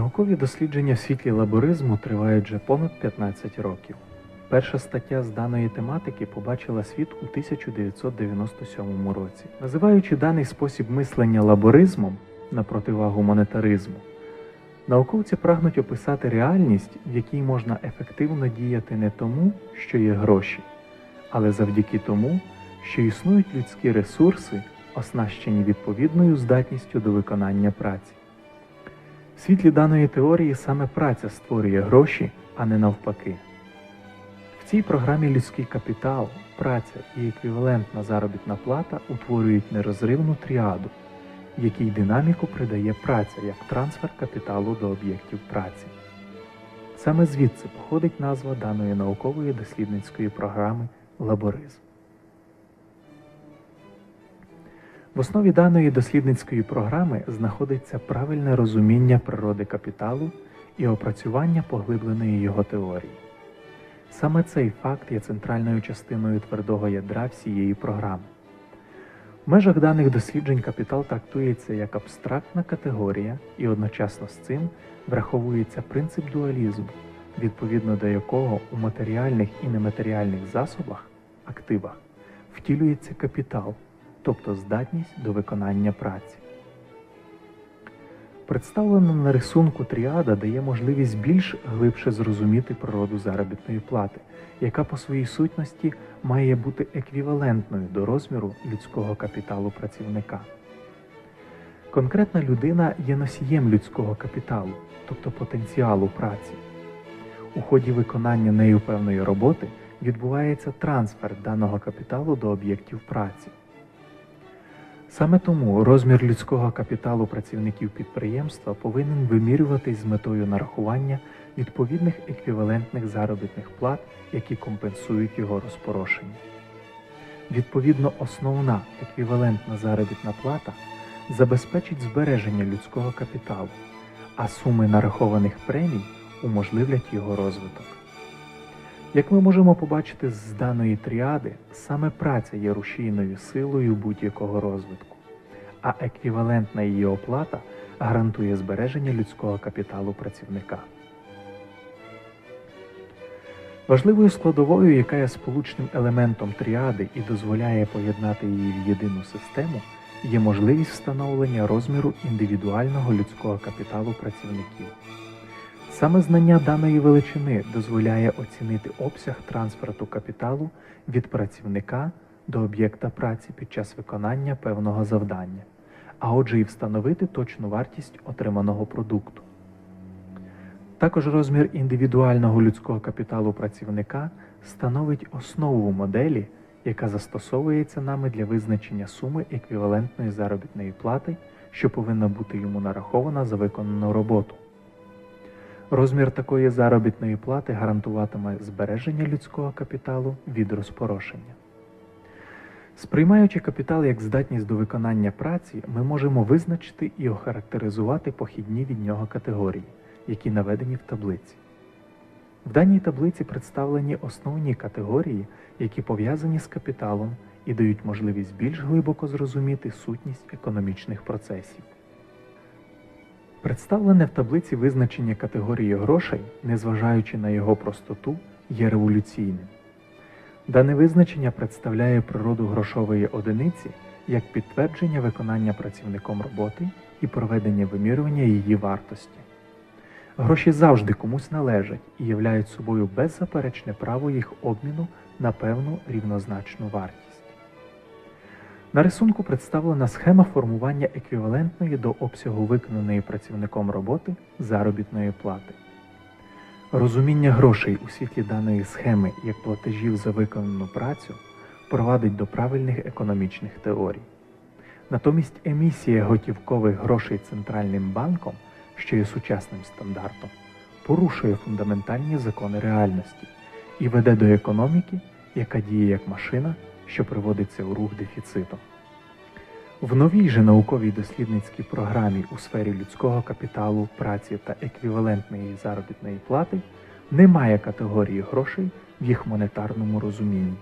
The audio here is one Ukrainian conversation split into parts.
Наукові дослідження в світлі лаборизму тривають вже понад 15 років. Перша стаття з даної тематики побачила світ у 1997 році. Називаючи даний спосіб мислення лаборизмом на противагу монетаризму, науковці прагнуть описати реальність, в якій можна ефективно діяти не тому, що є гроші, але завдяки тому, що існують людські ресурси, оснащені відповідною здатністю до виконання праці. В світлі даної теорії саме праця створює гроші, а не навпаки. В цій програмі людський капітал, праця і еквівалентна заробітна плата утворюють нерозривну тріаду, якій динаміку придає праця як трансфер капіталу до об'єктів праці. Саме звідси походить назва даної наукової дослідницької програми лаборизм. В основі даної дослідницької програми знаходиться правильне розуміння природи капіталу і опрацювання поглибленої його теорії. Саме цей факт є центральною частиною твердого ядра всієї програми. В межах даних досліджень капітал трактується як абстрактна категорія і одночасно з цим враховується принцип дуалізму, відповідно до якого у матеріальних і нематеріальних засобах, активах, втілюється капітал, тобто здатність до виконання праці. Представлена на рисунку тріада дає можливість більш глибше зрозуміти природу заробітної плати, яка по своїй сутності має бути еквівалентною до розміру людського капіталу працівника. Конкретна людина є носієм людського капіталу, тобто потенціалу праці. У ході виконання нею певної роботи відбувається трансфер даного капіталу до об'єктів праці. Саме тому розмір людського капіталу працівників підприємства повинен вимірюватись з метою нарахування відповідних еквівалентних заробітних плат, які компенсують його розпорошення. Відповідно, основна еквівалентна заробітна плата забезпечить збереження людського капіталу, а суми нарахованих премій уможливлять його розвиток. Як ми можемо побачити з даної тріади, саме праця є рушійною силою будь-якого розвитку, а еквівалентна її оплата гарантує збереження людського капіталу працівника. Важливою складовою, яка є сполучним елементом тріади і дозволяє поєднати її в єдину систему, є можливість встановлення розміру індивідуального людського капіталу працівників. Саме знання даної величини дозволяє оцінити обсяг трансферту капіталу від працівника до об'єкта праці під час виконання певного завдання, а отже і встановити точну вартість отриманого продукту. Також розмір індивідуального людського капіталу працівника становить основу моделі, яка застосовується нами для визначення суми еквівалентної заробітної плати, що повинна бути йому нарахована за виконану роботу. Розмір такої заробітної плати гарантуватиме збереження людського капіталу від розпорошення. Сприймаючи капітал як здатність до виконання праці, ми можемо визначити і охарактеризувати похідні від нього категорії, які наведені в таблиці. В даній таблиці представлені основні категорії, які пов'язані з капіталом і дають можливість більш глибоко зрозуміти сутність економічних процесів. Представлене в таблиці визначення категорії грошей, незважаючи на його простоту, є революційним. Дане визначення представляє природу грошової одиниці як підтвердження виконання працівником роботи і проведення вимірювання її вартості. Гроші завжди комусь належать і являють собою беззаперечне право їх обміну на певну рівнозначну вартість. На рисунку представлена схема формування еквівалентної до обсягу виконаної працівником роботи заробітної плати. Розуміння грошей у світлі даної схеми як платежів за виконану працю провадить до правильних економічних теорій. Натомість емісія готівкових грошей центральним банком, що є сучасним стандартом, порушує фундаментальні закони реальності і веде до економіки, яка діє як машина, що приводиться у рух дефіцитом. В новій же науковій дослідницькій програмі у сфері людського капіталу, праці та еквівалентної заробітної плати немає категорії грошей в їх монетарному розумінні.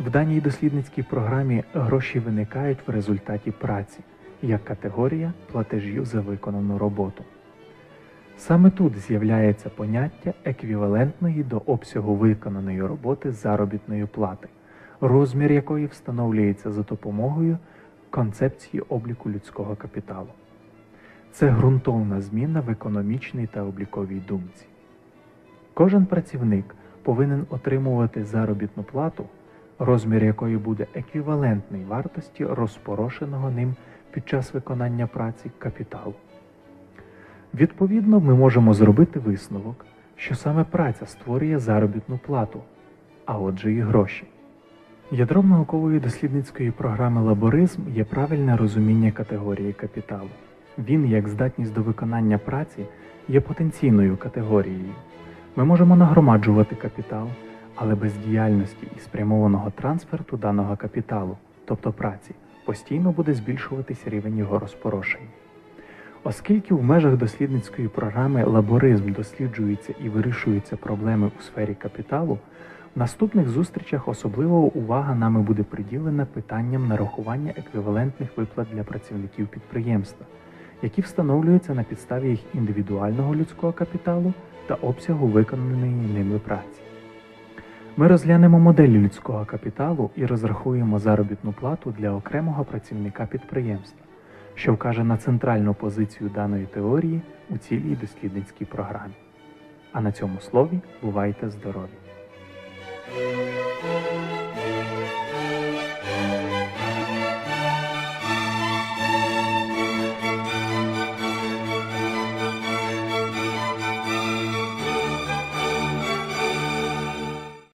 В даній дослідницькій програмі гроші виникають в результаті праці як категорія платежів за виконану роботу. Саме тут з'являється поняття еквівалентної до обсягу виконаної роботи заробітної плати, розмір якої встановлюється за допомогою концепції обліку людського капіталу. Це ґрунтовна зміна в економічній та обліковій думці. Кожен працівник повинен отримувати заробітну плату, розмір якої буде еквівалентний вартості розпорошеного ним під час виконання праці капіталу. Відповідно, ми можемо зробити висновок, що саме праця створює заробітну плату, а отже і гроші. Ядром наукової дослідницької програми лаборизм є правильне розуміння категорії капіталу. Він, як здатність до виконання праці, є потенційною категорією. Ми можемо нагромаджувати капітал, але без діяльності і спрямованого трансферту даного капіталу, тобто праці, постійно буде збільшуватись рівень його розпорошення. Оскільки в межах дослідницької програми лаборизм досліджуються і вирішуються проблеми у сфері капіталу, в наступних зустрічах особлива увага нами буде приділена питанням нарахування еквівалентних виплат для працівників підприємства, які встановлюються на підставі їх індивідуального людського капіталу та обсягу виконаної ними праці. Ми розглянемо моделі людського капіталу і розрахуємо заробітну плату для окремого працівника підприємства, що вкаже на центральну позицію даної теорії у цілій дослідницькій програмі. А на цьому слові бувайте здорові!